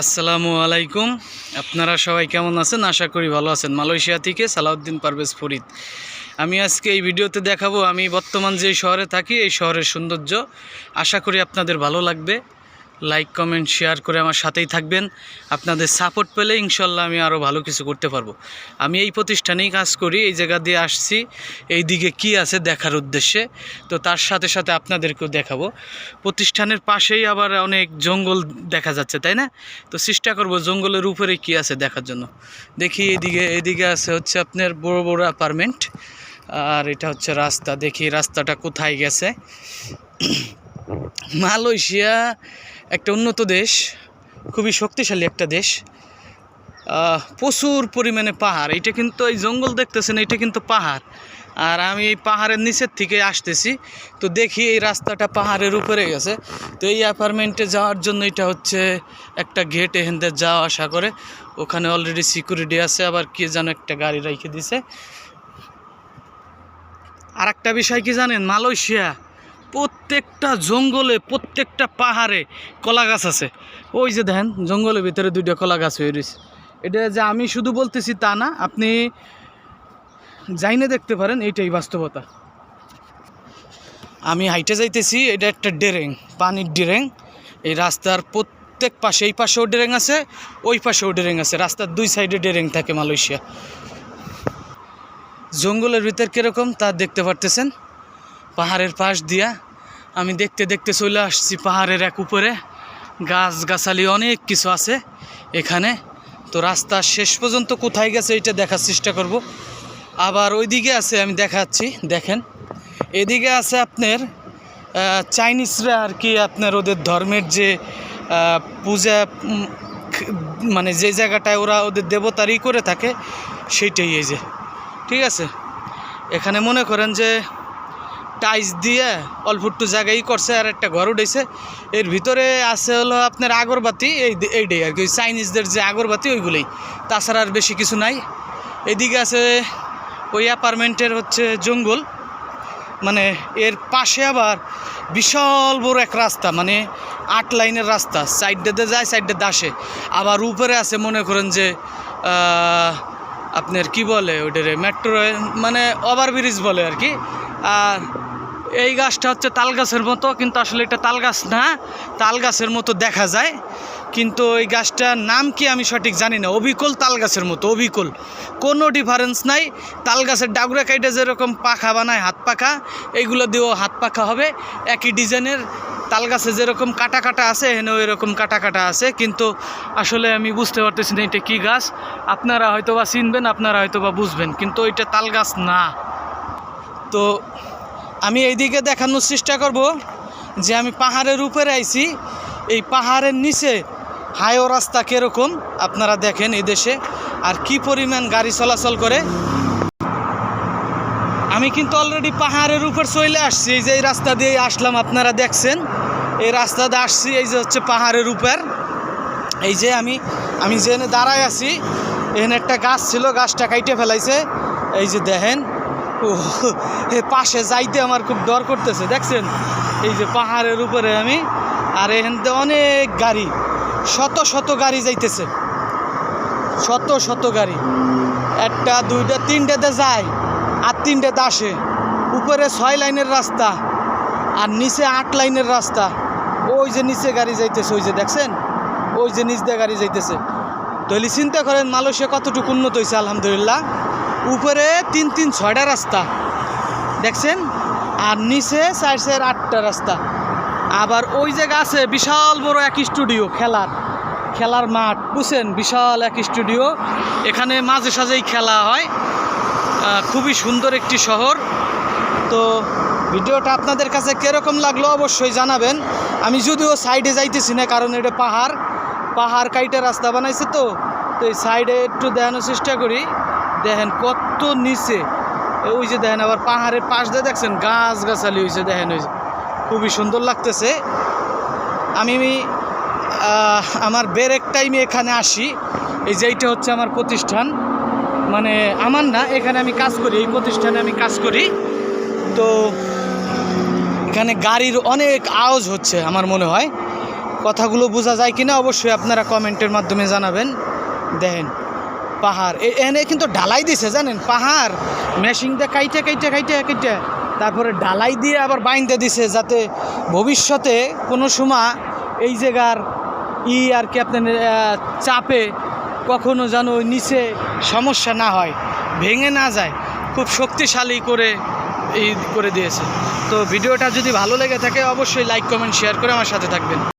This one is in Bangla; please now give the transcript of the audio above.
আসসালামু আলাইকুম। আপনারা সবাই কেমন আছেন? আশা করি ভালো আছেন। মালয়েশিয়া থেকে সালাউদ্দিন পারভেজ ফরিদ। আমি আজকে এই ভিডিওতে দেখাবো, আমি বর্তমান যে শহরে থাকি, এই শহরের সৌন্দর্য। আশা করি আপনাদের ভালো লাগবে। লাইক কমেন্ট শেয়ার করে আমার সাথেই থাকবেন। আপনাদের সাপোর্ট পেলে ইনশাল্লাহ আমি আরও ভালো কিছু করতে পারব। আমি এই প্রতিষ্ঠানেই কাজ করি, এই জায়গা দিয়ে আসছি। এই দিকে কি আছে দেখার উদ্দেশ্যে, তো তার সাথে সাথে আপনাদেরকেও দেখাবো। প্রতিষ্ঠানের পাশেই আবার অনেক জঙ্গল দেখা যাচ্ছে, তাই না? তো চেষ্টা করব জঙ্গলের উপরে কি আছে দেখার জন্য। দেখি এদিকে এদিকে আছে হচ্ছে আপনার বড় বড় অ্যাপার্টমেন্ট আর এটা হচ্ছে রাস্তা, দেখি রাস্তাটা কোথায় গেছে। মালয়েশিয়া একটা উন্নত দেশ, খুবই শক্তিশালী একটা দেশ। প্রচুর পরিমাণে পাহাড়। এটা কিন্তু এই জঙ্গল দেখতেছেন এটা কিন্তু পাহাড়। আর আমি এই পাহাড়ের নিচের থেকে আসতেছি, তো দেখি এই রাস্তাটা পাহাড়ের উপরে গেছে তো এই অ্যাপার্টমেন্টে যাওয়ার জন্য এটা হচ্ছে একটা গেট এখান থেকে যাওয়া আসা করে। ওখানে অলরেডি সিকিউরিটি আছে, আবার কে যেন একটা গাড়ি রেখে দিছে। আর একটা বিষয় কি জানেন? মালয়েশিয়া। প্রত্যেকটা জঙ্গলে, প্রত্যেকটা পাহাড়ে কলা গাছ আছে। ওই যে দেখেন, জঙ্গলের ভিতরে দুইটা কলা গাছ হয়ে রয়েছে। এটা যে আমি শুধু বলতেছি তা না, আপনি যাইনে দেখতে পারেন, এইটাই বাস্তবতা। আমি হাইটে যাইতেছি, এটা একটা ডেরেং, পানির ডেরেং। এই রাস্তার প্রত্যেক পাশে, এই পাশেও ডেরেং আছে, ওই পাশেও ডেরেং আছে। রাস্তার দুই সাইডে ডেরেং থাকে মালয়েশিয়া। জঙ্গলের ভিতর কীরকম তা দেখতে পারতেছেন? পাহাড়ের পাশ দিয়া আমি দেখতে দেখতে চলে আসছি পাহাড়ের এক উপরে। গাছ গাছালি অনেক কিছু আছে এখানে। তো রাস্তা শেষ পর্যন্ত কোথায় গেছে এটা দেখার চেষ্টা করব। আবার ওইদিকে আছে, আমি দেখাচ্ছি, দেখেন। এদিকে আছে আপনার চাইনিজরা আর কি আপনার ওদের ধর্মের যে পূজা মানে যে জায়গাটায় ওরা ওদের দেবতারই করে থাকে, সেইটাই এই যে। ঠিক আছে? এখানে মনে করেন যে টাইস দিয়ে অল্প একটু জায়গায় করছে আর একটা ঘর উঠেছে এর ভিতরে আছে হলো আপনার আগরবাতি, এই এইটাই আর কি চাইনিজদের যে আগরবাতি, ওইগুলোই। তাছাড়া আর বেশি কিছু নাই। এদিকে আছে ওই অ্যাপার্টমেন্টের হচ্ছে জঙ্গল। মানে এর পাশে আবার বিশাল বড় এক রাস্তা মানে আট লাইনের রাস্তা সাইডটাতে যায় সাইডটাতে আসে। আবার উপরে আছে, মনে করেন যে আপনার কি বলে ওটারে মেট্রো মানে ওভারব্রিজ বলে আর কি। আর এই গাছটা হচ্ছে তাল গাছের মতো, কিন্তু আসলে এটা তাল গাছ না, তাল গাছের মতো দেখা যায়। কিন্তু ওই গাছটার নাম কি আমি সঠিক জানি না। অবিকল তাল গাছের মতো, অবিকল। কোনো ডিফারেন্স নাই। তাল গাছের ডাগুরা কাইটে যেরকম পাখা বানায়, হাত পাখা এইগুলো দিয়েও হাত পাখা হবে। একই ডিজাইনের তাল গাছে যেরকম কাটা কাটা আছে, এখানেও এরকম কাটা কাটা আছে। কিন্তু আসলে আমি বুঝতে পারতেছি না এটা কী গাছ। আপনারা হয়তো বা চিনবেন, আপনারা হয়তো বা বুঝবেন। কিন্তু এটা তাল গাছ না। তো আমি এইদিকে দেখানোর চেষ্টা করব যে আমি পাহাড়ের উপরে আইছি। এই পাহাড়ের নিচে হাইও রাস্তা কীরকম আপনারা দেখেন এই দেশে আর কি পরিমাণ গাড়ি চলাচল করে। আমি কিন্তু অলরেডি পাহাড়ের উপর চলে আসছি। এই যে এই রাস্তা দিয়ে আসলাম, আপনারা দেখছেন? এই রাস্তা দিয়ে আসছি, এই যে হচ্ছে পাহাড়ের উপর। এই যে আমি আমি যেখানে দাঁড়ায় আছি, এখানে একটা গাছ ছিল, গাছটা কাইটে ফেলাইছে। এই যে দেখেন পাশে যাইতে আমার খুব ডর করতেছে, দেখছেন? এই যে পাহাড়ের উপরে আমি, আর এখান থেকে অনেক গাড়ি, শত শত গাড়ি যাইতেছে। শত শত গাড়ি। একটা, দুইটা তিনটাতে যায়, আর তিনটাতে আসে। উপরে ছয় লাইনের রাস্তা, আর নিচে আট লাইনের রাস্তা। ওই যে নিচে গাড়ি যাইতেছে, ওই যে দেখছেন? ওই যে নিচ দিয়ে গাড়ি যাইতেছে। তাহলে চিন্তা করেন, মালয়েশিয়া কতটুকু উন্নত হয়েছে আলহামদুলিল্লাহ। উপরে তিন তিন ছয়টা রাস্তা। দেখছেন? আর নিচে চার চার আটটা রাস্তা। আবার ওই জায়গা আছে বিশাল বড় এক স্টুডিও, খেলার। খেলার মাঠ, বুঝছেন? বিশাল এক স্টুডিও। এখানে মাঝে সাঝেই খেলা হয়। খুবই সুন্দর একটি শহর। তো ভিডিওটা আপনাদের কাছে কীরকম লাগল অবশ্যই জানাবেন। আমি যদিও সাইডে যাইতেছি না, কারণ এটা পাহাড়। পাহাড় কাইটে রাস্তা বানাইছে তো। তো এই সাইডে একটু দেখানোর চেষ্টা করি। দেখেন কত নিচে। ওই যে দেখেন আবার পাহাড়ের পাশ দিয়ে দেখছেন গাছ গাছালি হয়েছে দেখেন ওই যে। খুবই সুন্দর লাগতেছে। আমি আমার ব্রেক টাইমে এখানে আসি। এই যে এইটা হচ্ছে আমার প্রতিষ্ঠান। মানে আমার না, এখানে আমি কাজ করি, এই প্রতিষ্ঠানে আমি কাজ করি। তো এখানে গাড়ির অনেক আওয়াজ হচ্ছে, আমার মনে হয়। কথাগুলো বোঝা যায় কিনা অবশ্যই আপনারা কমেন্টের মাধ্যমে জানাবেন। দেখেন। পাহাড়। এ- এখানে কিন্তু ঢালাই দিছে, জানেন? পাহাড় মেশিন দিয়ে কাইটে কাইটে কাইটে কাইটে। তারপরে ঢালাই দিয়ে আবার বাইন্দে দিছে যাতে ভবিষ্যতে কোনো সময় এই জায়গার ই আর কি আপনার চাপে কখনো যেন নিচে সমস্যা না হয়, ভেঙে না যায়। খুব শক্তিশালী করে এই করে দিয়েছে। তো ভিডিওটা যদি ভালো লেগে থাকে, অবশ্যই লাইক কমেন্ট শেয়ার করে আমার সাথে থাকবেন।